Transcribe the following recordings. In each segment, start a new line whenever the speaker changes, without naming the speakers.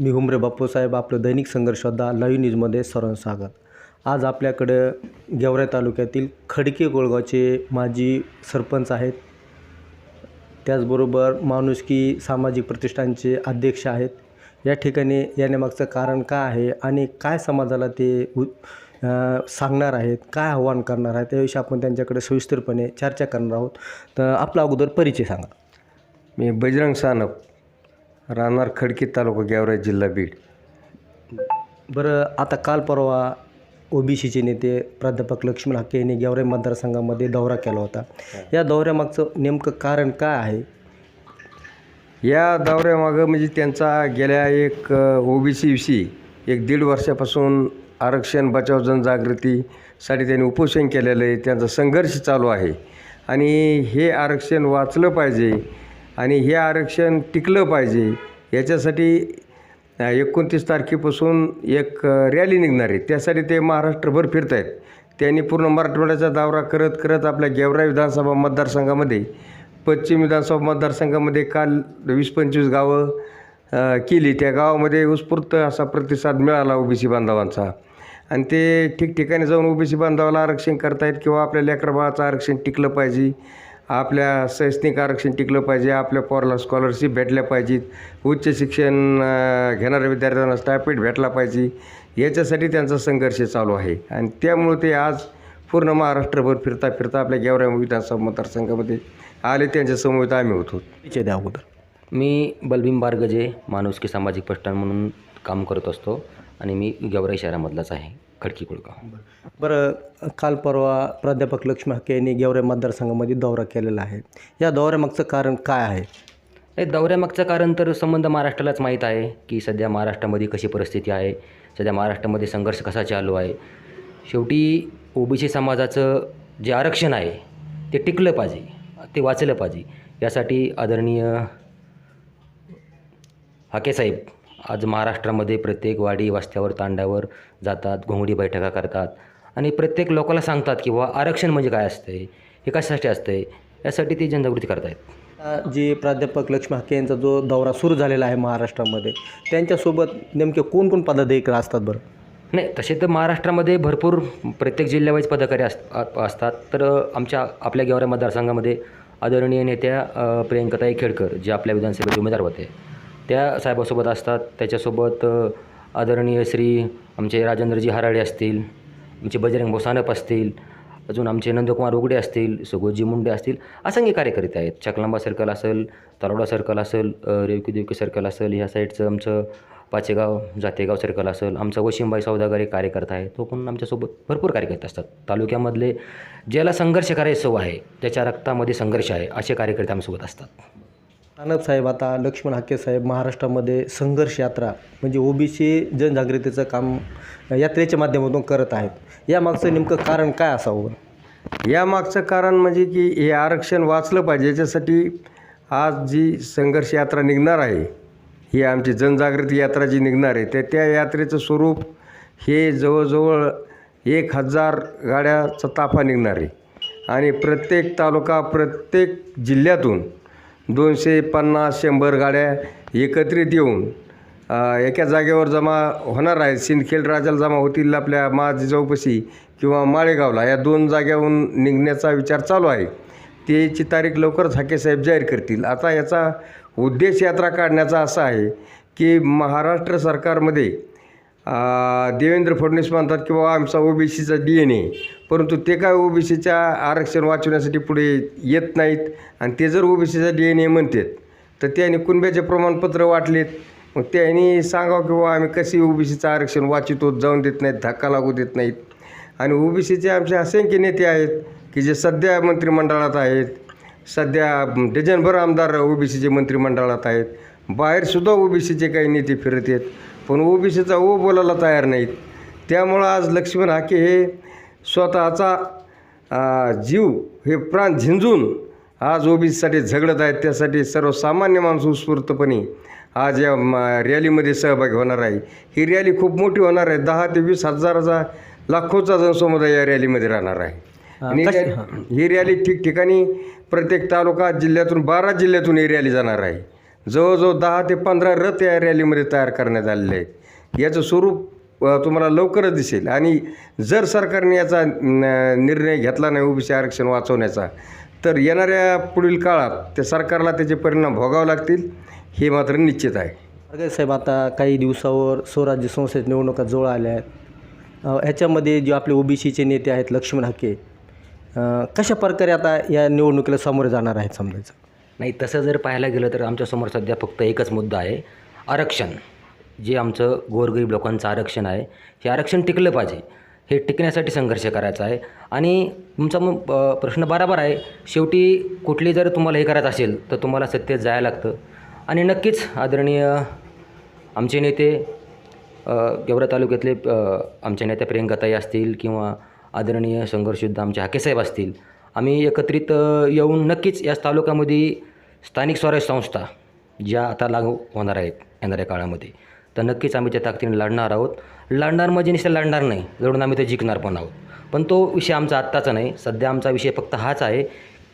मी हुमरे बाप्पूसाहेब आपलं दैनिक संघर्ष लाईव्ह न्यूजमध्ये सर्वांचं स्वागत. आज आपल्याकडं गेवराई तालुक्यातील खडके गोळगावचे माजी सरपंच आहेत. त्याचबरोबर माणुसकी सामाजिक प्रतिष्ठानचे अध्यक्ष आहेत. या ठिकाणी येण्यामागचं कारण काय आहे आणि काय समाजाला ते उ सांगणार आहेत काय आव्हान करणार आहेत त्याविषयी आपण त्यांच्याकडे सविस्तरपणे चर्चा करणार आहोत. तर आपला अगोदर परिचय सांगा.
मी बजरंग सानप राहणार खडकी तालुका गेवराई जिल्हा बीड.
बरं आता काल परवा ओबीसीचे नेते प्राध्यापक लक्ष्मण हाके यांनी गेवराई मतदारसंघामध्ये दौरा केला होता. या दौऱ्यामागचं नेमकं कारण काय आहे?
या दौऱ्यामागं म्हणजे त्यांचा गेल्या एक ओबीसी विषयी एक दीड वर्षापासून आरक्षण बचाव जनजागृतीसाठी त्यांनी उपोषण केलेलं आहे. त्यांचा संघर्ष चालू आहे. आणि हे आरक्षण वाचलं पाहिजे आणि हे आरक्षण टिकलं पाहिजे. याच्यासाठी एकोणतीस तारखेपासून एक रॅली निघणार आहे. त्यासाठी ते महाराष्ट्रभर फिरत आहेत त्यांनी पूर्ण मराठवाड्याचा दौरा करत करत आपल्या गेवरा विधानसभा मतदारसंघामध्ये पश्चिम विधानसभा मतदारसंघामध्ये काल वीस पंचवीस गावं केली. त्या गावामध्ये उत्स्फूर्त असा प्रतिसाद मिळाला ओबीसी बांधवांचा. आणि ते ठिकठिकाणी जाऊन ओबीसी बांधवाला आरक्षण करतायत किंवा आपल्या लेकरबाळाचं आरक्षण टिकलं पाहिजे. आपल्या शैक्षणिक आरक्षण टिकलं पाहिजे आपल्या पोराला स्कॉलरशिप भेटल्या पाहिजेत. उच्च शिक्षण घेणाऱ्या विद्यार्थ्यांना स्टायपेट भेटला पाहिजे. याच्यासाठी त्यांचा संघर्ष चालू आहे. आणि त्यामुळे ते आज पूर्ण महाराष्ट्रभर फिरता फिरता आपल्या गेवराई विधानसभा मतदारसंघामध्ये आले. त्यांच्या समवेत आम्ही होतो.
द्या अगोदर.
मी बलभीम बारगजे माणुसकी सामाजिक प्रश्न म्हणून काम करत असतो. आणि मी गेवराई शहरामधलाच आहे. खडकी कुळगाव
बरं काल परवा प्राध्यापक लक्ष्मण हाके यांनी गेवराई मतदारसंघामध्ये दौरा केलेला आहे. या दौऱ्यामागचं कारण काय आहे?
हे दौऱ्यामागचं कारण तर संबंध महाराष्ट्रालाच माहीत आहे की सध्या महाराष्ट्रामध्ये कशी परिस्थिती आहे सध्या महाराष्ट्रामध्ये संघर्ष कसा चालू आहे. शेवटी ओबीसी समाजाचं जे आरक्षण आहे ते टिकलं पाहिजे ते वाचलं पाहिजे. यासाठी आदरणीय हाकेसाहेब आज महाराष्ट्रामध्ये प्रत्येक वाडी वस्त्यावर तांड्यावर जातात घोंगडी बैठका करतात. आणि प्रत्येक लोकाला सांगतात की बुवा आरक्षण म्हणजे काय असतंय हे कशासाठी असतंय यासाठी ते जनजागृती करतायत.
आता जे प्राध्यापक लक्ष्मण हाके यांचा जो दौरा सुरू झालेला आहे महाराष्ट्रामध्ये त्यांच्यासोबत नेमके कोण कोण पदाधिकारी असतात बरं?
नाही तसे तर महाराष्ट्रामध्ये भरपूर प्रत्येक जिल्ह्यावाईज पदाधिकारी अस असतात. तर आमच्या आपल्या गेवरा मतदारसंघामध्ये आदरणीय नेत्या प्रियंकाताई खेडकर जे आपल्या विधानसभेचे उमेदवार होते त्या साहेबासोबत असतात. त्याच्यासोबत आदरणीय श्री आमचे राजेंद्रजी हराडे असतील आमचे बजरंग भोसानप असतील अजून आमचे नंदकुमार उगडे असतील सुगोजी मुंडे असतील असंख्य कार्यकर्ते आहेत. चकलांबा सर्कल असेल तरोडा सर्कल असेल रेवकी देवकी सर्कल असेल ह्या साईडचं आमचं पाचेगाव जातेगाव सर्कल असेल आमचा वशिमबाई सौदागर एक कार्यकर्ता आहे तो पण आमच्यासोबत भरपूर कार्यकर्ते असतात. तालुक्यामधले ज्याला संघर्ष करायचं आहे त्याच्या रक्तामध्ये संघर्ष आहे असे कार्यकर्ते आमच्यासोबत असतात.
साहेब आता लक्ष्मण हाके साहेब महाराष्ट्रामध्ये संघर्ष यात्रा म्हणजे ओबीसी जनजागृतीचं काम यात्रेच्या माध्यमातून करत आहेत. यामागचं नेमकं कारण काय असावं?
यामागचं कारण म्हणजे की हे आरक्षण वाचलं पाहिजे याच्यासाठी आज जी संघर्ष यात्रा निघणार आहे ही आमची जनजागृती यात्रा जी निघणार आहे त्या त्या यात्रेचं स्वरूप हे जवळजवळ एक हजार गाड्याचा ताफा निघणार आहे. आणि प्रत्येक तालुका प्रत्येक जिल्ह्यातून दोनशे पन्नास शंभर गाड्या एकत्रित येऊन एका जागेवर जमा होणार आहेत. सिंदखेड राजाला जमा होतील आपल्या माझी चौपशी किंवा माळेगावला. या दोन जाग्याहून निघण्याचा विचार चालू आहे. त्याची तारीख लवकरच हाकेसाहेब जाहीर करतील. आता याचा उद्देश यात्रा काढण्याचा असा आहे की महाराष्ट्र सरकारमध्ये देवेंद्र फडणवीस म्हणतात की बाबा आमचा ओबीसीचा डी एन ए परंतु ते काय ओबीसीच्या आरक्षण वाचवण्यासाठी पुढे येत नाहीत आणि ते जर ओबीसीचा डी एन ए म्हणतात तर त्याने कुणब्याचे प्रमाणपत्र वाटलेत? मग त्यांनी सांगावं की बाबा आम्ही कशी ओबीसीचं आरक्षण वाचितो जाऊन देत नाहीत धक्का लागू देत नाहीत? आणि ओबीसीचे आमचे असंख्य नेते आहेत की जे सध्या मंत्रिमंडळात आहेत सध्या डझनभर आमदार ओबीसीचे मंत्रिमंडळात आहेत. बाहेरसुद्धा ओबीसीचे काही नेते फिरत आहेत पण ओबीसीचा ओ बोलायला तयार नाहीत. त्यामुळं आज लक्ष्मण हाके हे स्वतःचा जीव हे प्राण झिंजून आज ओबीसीसाठी झगडत आहेत. त्यासाठी सर्वसामान्य माणूस उत्स्फूर्तपणे आज या म, रॅलीमध्ये सहभागी होणार आहे. ही रॅली खूप मोठी होणार आहे. दहा ते वीस हजाराचा लाखोचा जनसमुदाय या रॅलीमध्ये राहणार आहे. आणि ही रॅली ठिकठिकाणी प्रत्येक तालुका जिल्ह्यातून बारा जिल्ह्यातून ही रॅली जाणार आहे. जवळजवळ दहा ते पंधरा रथ या रॅलीमध्ये तयार करण्यात आलेले आहेत. याचं स्वरूप तुम्हाला लवकरच दिसेल. आणि जर सरकारने याचा न- निर्णय घेतला नाही ओबीसी आरक्षण वाचवण्याचा तर येणाऱ्या पुढील काळात त्या सरकारला त्याचे परिणाम भोगावे लागतील हे मात्र निश्चित आहे.
मार्गे साहेब आता काही दिवसावर स्वराज्य संस्थेत निवडणुका जवळ आल्या आहेत. ह्याच्यामध्ये जे आपले ओबीसीचे नेते आहेत लक्ष्मण हाके कशा प्रकारे आता या निवडणुकीला सामोरे जाणार आहेत समजायचं?
नाही तसं जर पाहायला गेलं तर आमच्यासमोर सध्या फक्त एकच मुद्दा आहे आरक्षण. जे आमचं गोरगरीब लोकांचं आरक्षण आहे हे आरक्षण टिकलं पाहिजे. हे टिकण्यासाठी संघर्ष करायचा आहे. आणि तुमचा मग प्रश्न बराबर आहे. शेवटी कुठली जर तुम्हाला हे करायचं असेल तर तुम्हाला सत्तेत जायला लागतं. आणि नक्कीच आदरणीय आमचे नेते गेवरा तालुक्यातले आमच्या नेत्या प्रियंकाताई असतील किंवा आदरणीय संघर्षयुद्ध आमचे हाकेसाहेब असतील आम्ही एकत्रित येऊन नक्कीच या तालुक्यामध्ये स्थानिक स्वराज्य संस्था ज्या आता लागू होणार आहेत येणाऱ्या काळामध्ये तर नक्कीच आम्ही त्या ताकदीने लढणार आहोत. लढणार म्हणजे निश्चित लढणार नाही लढून आम्ही ते जिंकणार पण आहोत. पण तो विषय आमचा आत्ताचा नाही. सध्या आमचा विषय फक्त हाच आहे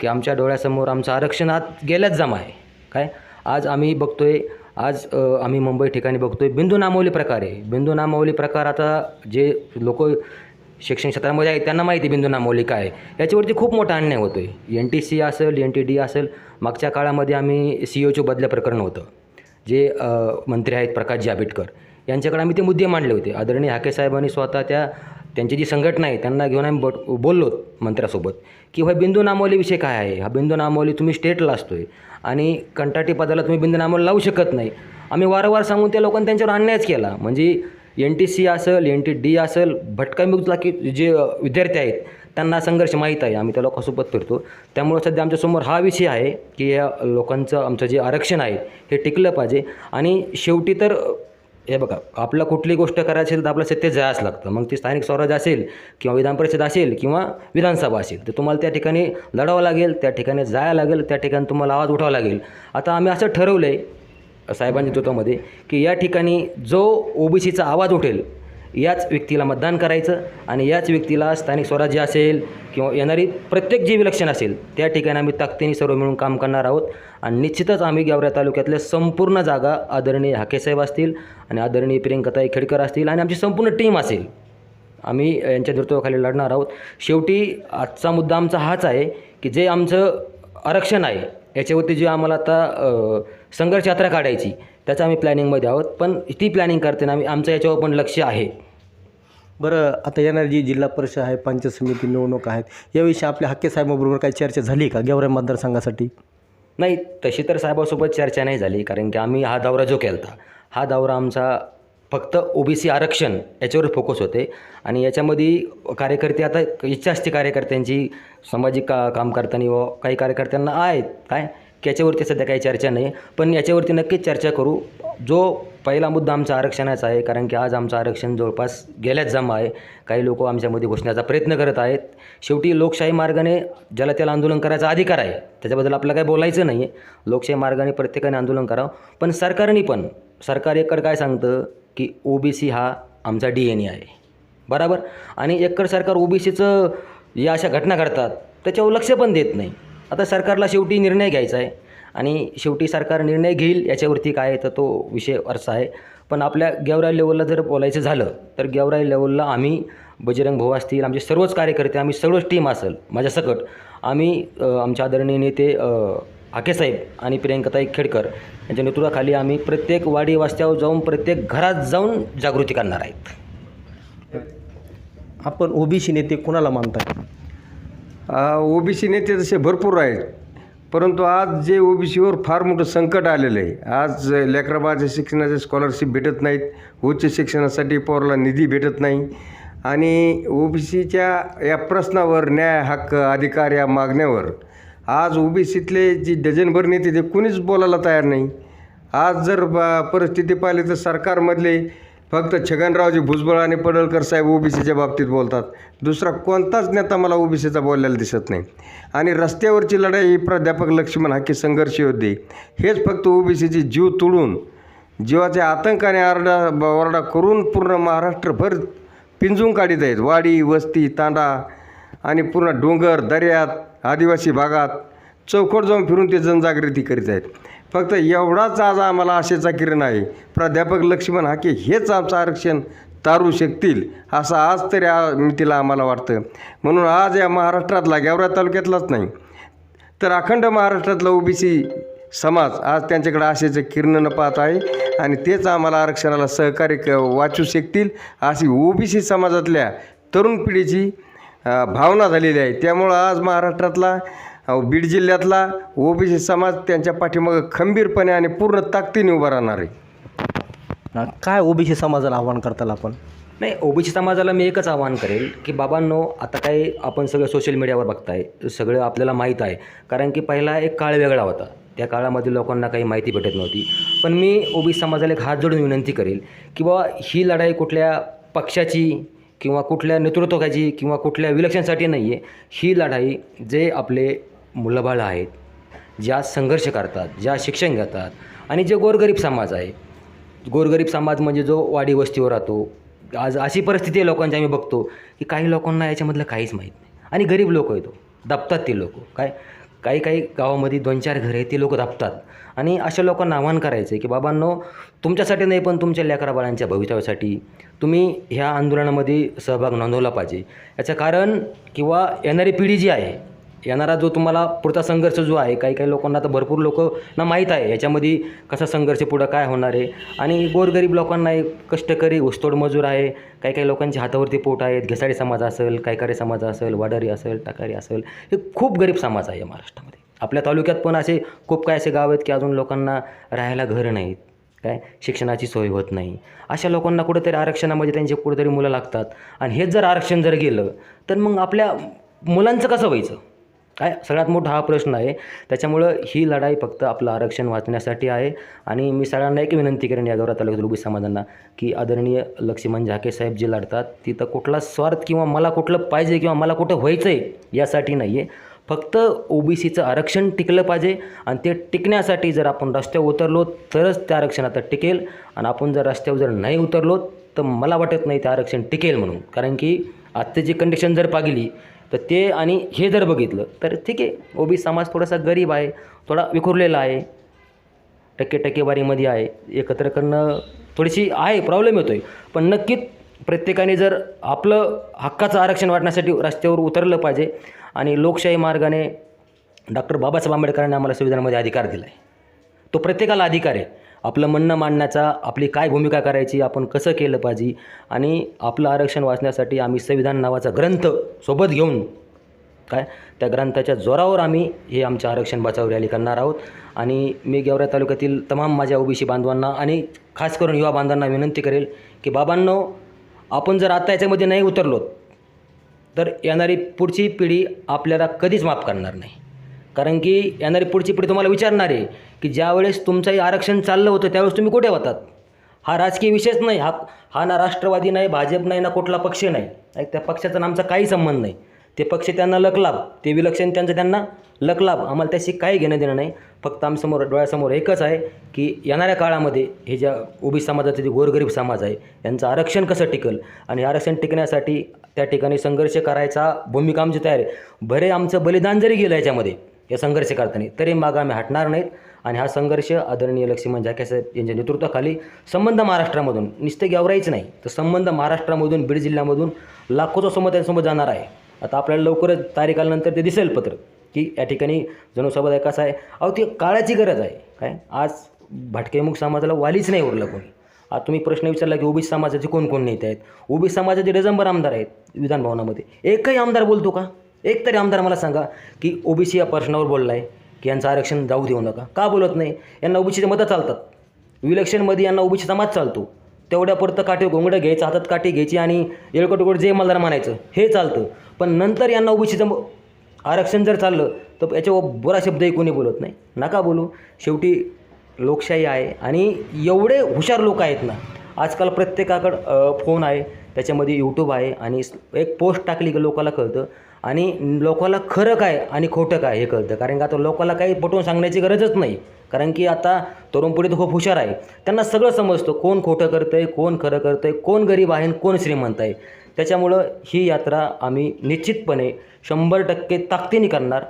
की आमच्या डोळ्यासमोर आमचं आरक्षण आत गेल्याच जमा आहे. काय? आज आम्ही बघतो आहे आज आम्ही मुंबई ठिकाणी बघतो आहे बिंदू नामावली प्रकार आहे. बिंदू नामावली प्रकार आता जे लोक शिक्षण क्षेत्रामध्ये आहेत त्यांना माहिती आहे बिंदू नामावली काय आहे. याच्यावरती खूप मोठा अन्याय होतो आहे एन टी सी असेल एन टी डी असेल मागच्या काळामध्ये आम्ही सी ओचं बदल्या प्रकरण होतं. जे मंत्री आहेत प्रकाश आंबेडकर यांच्याकडे आम्ही ते मुद्दे मांडले होते. आदरणीय हाके साहेबांनी स्वतः त्या त्यांची जी संघटना आहे त्यांना घेऊन आम्ही बट बोललो मंत्र्यासोबत की हा बिंदू नामावली विषय काय आहे? हा बिंदू नामावली तुम्ही स्टेटला असतो आहे आणि कंटाटी पदाला तुम्ही बिंदू नामावली लावू शकत नाही. आम्ही वारंवार सांगून त्या लोकांनी त्यांच्यावर अन्यायच केला. म्हणजे एन टी सी असेल एन टी डी असेल भटकामुक्त की जे विद्यार्थी आहेत त्यांना संघर्ष माहीत आहे. आम्ही त्या लोकांसोबत फिरतो. त्यामुळं सध्या आमच्यासमोर हा विषय आहे की या लोकांचं आमचं जे आरक्षण आहे हे टिकलं पाहिजे. आणि शेवटी तर हे बघा आपलं कुठली गोष्ट करायची असेल तर आपलं सत्तेत जायच लागतं. मग ती स्थानिक स्वराज्य असेल किंवा विधान परिषद असेल किंवा विधानसभा असेल तर तुम्हाला त्या ठिकाणी लढावं लागेल त्या ठिकाणी जायला लागेल त्या ठिकाणी तुम्हाला आवाज उठावा लागेल. आता आम्ही असं ठरवलं आहे साहेबांच्या नेतृत्वामध्ये की या ठिकाणी जो ओबीसीचा आवाज उठेल याच व्यक्तीला मतदान करायचं आणि याच व्यक्तीला स्थानिक स्वराज्य असेल किंवा येणारी प्रत्येक जे विलक्षण असेल त्या ठिकाणी आम्ही ताकदीने सर्व मिळून काम करणार आहोत. आणि निश्चितच आम्ही गावऱ्या तालुक्यातल्या संपूर्ण जागा आदरणीय हाकेसाहेब असतील आणि आदरणीय प्रियंकाताई खेडकर असतील आणि आमची संपूर्ण टीम असेल. आम्ही यांच्या नेतृत्वाखाली लढणार आहोत. शेवटी आजचा मुद्दा आमचा हाच आहे की जे आमचं आरक्षण आहे याच्यावरती जे आम्हाला आता संघर्ष यात्रा काढायची त्याचं आम्ही प्लॅनिंगमध्ये आहोत. पण ती प्लॅनिंग करताना आम्ही आमचं याच्यावर पण लक्ष आहे.
बरं आता येणारी जी जिल्हा परिषद आहे पंचायत समिती निवडणूक आहेत याविषयी आपल्या हक्के साहेबाबरोबर काही चर्चा झाली का गेवराई मतदारसंघासाठी?
नाही तशी तर साहेबासोबत चर्चा नाही झाली कारण की आम्ही हा दौरा जो केला होता हा दौरा आमचा फक्त ओबीसी आरक्षण याच्यावर फोकस होते. आणि याच्यामध्ये कार्यकर्ते आता इच्छा असते कार्यकर्त्यांची सामाजिक का काम करताना व काही कार्यकर्त्यांना आहेत काय? की याच्यावरती सध्या काही चर्चा नाही. पण याच्यावरती नक्कीच चर्चा करू. जो पहिला मुद्दा आमचा आरक्षणाचा आहे कारण की आज आमचं आरक्षण जवळपास गेल्याच जमा आहे. काही लोक आमच्यामध्ये घुसण्याचा प्रयत्न करत आहेत. शेवटी लोकशाही मार्गाने ज्याला त्याला आंदोलन करायचा अधिकार आहे त्याच्याबद्दल आपलं काही बोलायचं नाही. आहे लोकशाही मार्गाने प्रत्येकाने आंदोलन करावं. पण सरकारने पण सरकार एककडे काय सांगतं की ओबीसी हा आमचा डी एन ए आहे. बरोबर? आणि एकतर सरकार ओबीसीचं या अशा घटना घडतात त्याच्यावर लक्ष पण देत नाही. आता सरकारला शेवटी निर्णय घ्यायचा आहे. आणि शेवटी सरकार निर्णय घेईल याच्यावरती काय आहे तर तो विषय असा आहे. पण आपल्या गेवराई लेवलला जर बोलायचं झालं तर गेवराई लेवलला आम्ही बजरंग भाऊ असतील आमचे सर्वच कार्यकर्ते आम्ही सर्वच टीम असेल माझ्यासकट आम्ही आमच्या आदरणीय नेते अ, हाकेसाहेब आणि प्रियंकाताई खेडकर यांच्या नेतृत्वाखाली आम्ही प्रत्येक वाडी वास्त्यावर जाऊन प्रत्येक घरात जाऊन जागृती करणार आहेत.
आपण ओबीसी नेते कोणाला मानतात
ओबीसी नेते तसे भरपूर आहेत परंतु आज जे ओबीसीवर फार मोठं संकट आलेलं आहे. आज लेकराबाच्या शिक्षणाचे स्कॉलरशिप भेटत नाहीत उच्च शिक्षणासाठी पोराला निधी भेटत नाही. आणि ओबीसीच्या या प्रश्नावर न्याय हक्क अधिकार या मागण्यावर आज ओबीसीतले जी डझनभर नेते ते कुणीच बोलायला तयार नाही. आज जर परिस्थिती पाहिली तर सरकारमधले फक्त छगनरावजी भुजबळ आणि पडळकर साहेब ओबीसीच्या बाबतीत बोलतात. दुसरा कोणताच नेता मला ओबीसीचा बोललेला दिसत नाही. आणि रस्त्यावरची लढाई ही प्राध्यापक लक्ष्मण हाकी संघर्ष होती. हेच फक्त ओबीसीची जीव तुडून जीवाच्या आतंकाने आरडा ओरडा करून पूर्ण महाराष्ट्रभर पिंजून काढीत आहेत. वाडी वस्ती तांडा आणि पूर्ण डोंगर दर्यात आदिवासी भागात चौकट जाऊन फिरून ते जनजागृती करीत आहेत. फक्त एवढाच आज आम्हाला आशेचा किरण आहे. प्राध्यापक लक्ष्मण हाके हेच आमचं आरक्षण तारू शकतील असं आज तरी आ मितीला आम्हाला वाटतं. म्हणून आज या महाराष्ट्रातला गेवरा तालुक्यातलाच नाही तर अखंड महाराष्ट्रातला ओबीसी समाज आज त्यांच्याकडे आशेचं किरण न पाहत आहे आणि तेच आम्हाला आरक्षणाला सहकार्य क वाचू शकतील अशी ओबीसी समाजातल्या तरुण पिढीची भावना झालेली आहे. त्यामुळं आज महाराष्ट्रातला बीड जिल्ह्यातला ओबीसी समाज त्यांच्या पाठीमागं खंबीरपणे आणि पूर्ण ताकदीने उभा राहणार आहे.
काय ओबीसी समाजाला आव्हान करताल आपण?
नाही ओबीसी समाजाला मी एकच आवाहन करेल की बाबांनो आता काही आपण सगळं सोशल मीडियावर बघताय सगळं आपल्याला माहीत आहे. कारण की पहिला एक काळ वेगळा होता. त्या काळामध्ये लोकांना काही माहिती भेटत नव्हती. पण मी ओबीसी समाजाला एक हात जोडून विनंती करेल की बाबा ही लढाई कुठल्या पक्षाची किंवा कुठल्या नेतृत्वाची किंवा कुठल्या विलक्षणसाठी नाही आहे ही लढाई जे आपले मुलंबाळं आहेत ज्या संघर्ष करतात ज्या शिक्षण घेतात आणि जे गोरगरीब समाज आहे. गोरगरीब समाज म्हणजे जो वाडी वस्तीवर राहतो. आज अशी परिस्थिती आहे लोकांची आम्ही बघतो की काही लोकांना याच्यामधलं काहीच माहीत नाही. आणि गरीब लोक येतो हो. दाबतात ते लोक. काय काही काही गावामध्ये दोन चार घरे आहेत, ते लोक दाबतात. आणि अशा लोकांना आव्हान करायचं आहे की बाबांनो तुमच्यासाठी नाही पण तुमच्या लेकराबाळांच्या भवितव्यासाठी तुम्ही ह्या आंदोलनामध्ये सहभाग नोंदवला पाहिजे. याचं कारण किंवा येणारी पिढी जी आहे येणारा जो तुम्हाला पुढचा संघर्ष जो आहे काही काही लोकांना तर भरपूर लोकांना माहीत आहे याच्यामध्ये कसा संघर्ष पुढं काय होणार आहे. आणि गोरगरीब लोकांना एक कष्टकरी ऊसतोड मजूर आहे काही काही लोकांच्या हातावरती पोट आहेत घसाडी समाज असेल कायकारी समाज असेल वाडारी असेल टाकारी असेल हे खूप गरीब समाज आहे महाराष्ट्रामध्ये. आपल्या तालुक्यात पण असे खूप काय असे गाव आहेत की अजून लोकांना राहायला घर नाहीत. काय? शिक्षणाची सोय होत नाही. अशा लोकांना कुठेतरी आरक्षणामध्ये त्यांचे कुठेतरी मुलं लागतात. आणि हेच जर आरक्षण जर गेलं तर मग आपल्या मुलांचं कसं व्हायचं? काय? सगळ्यात मोठा हा प्रश्न आहे. त्याच्यामुळं ही लढाई फक्त आपलं आरक्षण वाचण्यासाठी आहे. आणि मी सगळ्यांना एक विनंती करेन या गौरव तालुक्यातील उभी समाजांना की आदरणीय लक्ष्मण झाके साहेब जे लढतात तिथं कुठला स्वार्थ किंवा मला कुठलं पाहिजे किंवा मला कुठं व्हायचं आहे यासाठी नाही आहे फक्त ओबीसीचं आरक्षण टिकलं पाहिजे आणि ते टिकण्यासाठी जर आपण रस्त्यावर उतरलो तरच त्या आरक्षण आता टिकेल. आणि आपण जर रस्त्यावर जर नाही उतरलो तर मला वाटत नाही ते आरक्षण टिकेल म्हणून. कारण की आत्ताची कंडिशन जर पाहिली तर ते आणि हे जर बघितलं तर ठीक आहे ओबी समाज थोडासा गरीब आहे थोडा विखुरलेला आहे टक्के टक्केवारीमध्ये आहे एकत्र करणं थोडीशी आहे प्रॉब्लेम येतो आहे पण नक्कीच प्रत्येकाने जर आपलं हक्काचं आरक्षण वाटण्यासाठी रस्त्यावर उतरलं पाहिजे आणि लोकशाही मार्गाने डॉक्टर बाबासाहेब आंबेडकरांनी आम्हाला संविधानामध्ये अधिकार दिला आहे तो प्रत्येकाला अधिकार आहे. आपलं म्हणणं मांडण्याचा आपली काय भूमिका करायची आपण कसं केलं पाहिजे आणि आपलं आरक्षण वाचण्यासाठी आम्ही संविधान नावाचा ग्रंथ सोबत घेऊन काय त्या ग्रंथाच्या जोरावर आम्ही हे आमचं आरक्षण बचाव रॅली करणार आहोत. आणि मी गेवरा तालुक्यातील तमाम माझ्या ओबीसी बांधवांना आणि खास करून युवा बांधवांना विनंती करेल की बाबांनो आपण जर आता याच्यामध्ये नाही उतरलो तर येणारी पुढची पिढी आपल्याला कधीच माफ करणार नाही. कारण की येणारी पुढची पिढी तुम्हाला विचारणार आहे की ज्यावेळेस तुमचंही आरक्षण चाललं होतं त्यावेळेस तुम्ही कुठे होतात? हा राजकीय विषयच नाही हा हा ना राष्ट्रवादी नाही भाजप नाही ना कुठला पक्ष नाही. त्या पक्षाचा आमचा काही संबंध नाही. ते पक्ष त्यांना लकलाभ ते विलक्षण त्यांचं त्यांना लकलाभ आम्हाला त्याशी काही घेणं देणं नाही. फक्त आमसमोर डोळ्यासमोर एकच आहे की येणाऱ्या काळामध्ये हे ज्या ओबी समाजाचे जे गोरगरीब समाज आहे यांचं आरक्षण कसं टिकल? आणि आरक्षण टिकण्यासाठी त्या ठिकाणी संघर्ष करायचा भूमिका आमची तयार आहे. भरे आमचं बलिदान जरी गेलं याच्यामध्ये या संघर्ष करताना. तरी मागं आम्ही हटणार नाहीत आणि हा संघर्ष आदरणीय लक्ष्मण झाकेसाहेब यांच्या नेतृत्वाखाली संबंध महाराष्ट्रामधून नुसते गेवरायचं नाही तर संबंध महाराष्ट्रामधून बीड जिल्ह्यामधून लाखोचा समोर त्यांच्यासमोर जाणार आहे. आता आपल्याला लवकरच तारीख आल्यानंतर ते दिसेल पत्र की या ठिकाणी जनसमुदाय कसा आहे. अहो ती काळाची गरज आहे. काय? आज भटकेमुख समाजाला वालीच नाही उरलं कोणी. आता तुम्ही प्रश्न विचारला की ओबीसी समाजाचे कोण कोण नेते आहेत? ओबीसी समाजाचे डझंबर आमदार आहेत विधानभवनामध्ये. एकही आमदार बोलतो का? एक तरी आमदार मला सांगा की ओबीसी या प्रश्नावर बोलला आहे की यांचं आरक्षण जाऊ देऊ नका. का बोलत नाही? यांना ओबीसीचे मतं चालतात. विलक्षणमध्ये यांना ओबीसीचा मत चालतो. तेवढ्यापुरतं काठी घोंगडं घ्यायचं हातात काठी घ्यायची आणि येळकोटकोट जे मला म्हणायचं हे चालतं. पण नंतर यांना ओबीसीचं आरक्षण जर चाललं तर याच्यावर बुरा शब्दही कोणी बोलत नाही. नका बोलू. शेवटी लोकशाही आहे आणि एवढे हुशार लोक आहेत ना आजकाल प्रत्येकाकडं फोन आहे त्याच्यामध्ये यूट्यूब आहे आणि एक पोस्ट टाकली की लोकाला कळतं. आणि लोकाला खरं काय आणि खोटं काय हे कळतं. कारण की आता लोकाला काही पटवून सांगण्याची गरजच नाही. कारण की आता तरुण पिढी तर खूप हुशार आहे. त्यांना सगळं समजतं कोण खोटं करतं आहे कोण खरं करतं आहे कोण गरीब आहे आणि कोण श्रीमंत आहे. त्याच्यामुळं ही यात्रा आम्ही निश्चितपणे शंभर टक्के ताकदीने करणार.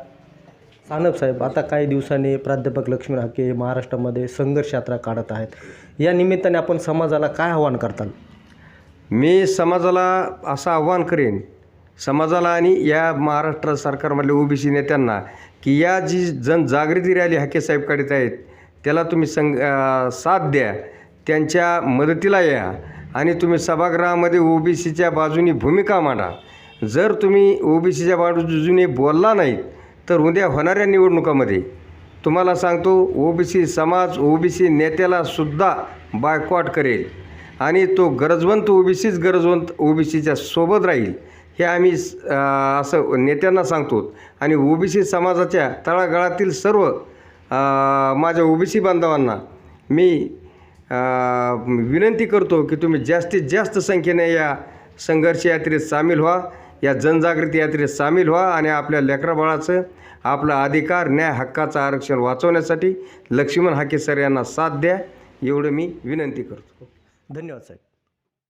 सानप साहेब आता काही दिवसांनी प्राध्यापक लक्ष्मण हाके महाराष्ट्रामध्ये संघर्ष यात्रा काढत आहेत. या निमित्ताने आपण समाजाला काय आव्हान करताल?
मी समाजाला असं आव्हान करेन समाजाला आणि या महाराष्ट्र सरकारमधल्या ओबीसी नेत्यांना की या जी जनजागृती रॅली हाके साहेब काढत आहेत त्याला तुम्ही संग साथ द्या त्यांच्या मदतीला या आणि तुम्ही सभागृहामध्ये ओबीसीच्या बाजूनी भूमिका मांडा. जर तुम्ही ओबीसीच्या बाजूने बोलला नाहीत तर उद्या होणाऱ्या निवडणुकामध्ये तुम्हाला सांगतो ओबीसी समाज ओबीसी नेत्याला सुद्धा बायकॉट करेल आणि तो गरजवंत ओबीसीच गरजवंत ओबीसीच्या सोबत राहील. हे आम्ही असं नेत्यांना सांगतो. आणि ओबीसी समाजाच्या तळागाळातील सर्व अं, माझ्या ओबीसी बांधवांना मी विनंती करतो की तुम्ही जास्तीत जास्त संख्येने या संघर्ष यात्रेत सामील व्हा या जनजागृती यात्रेत सामील व्हा आणि आपल्या लेकराबाळाचं आपला अधिकार न्याय हक्काचं आरक्षण वाचवण्यासाठी लक्ष्मण हाके सर यांना साथ द्या एवढं मी विनंती करतो.
धन्यवाद साहेब.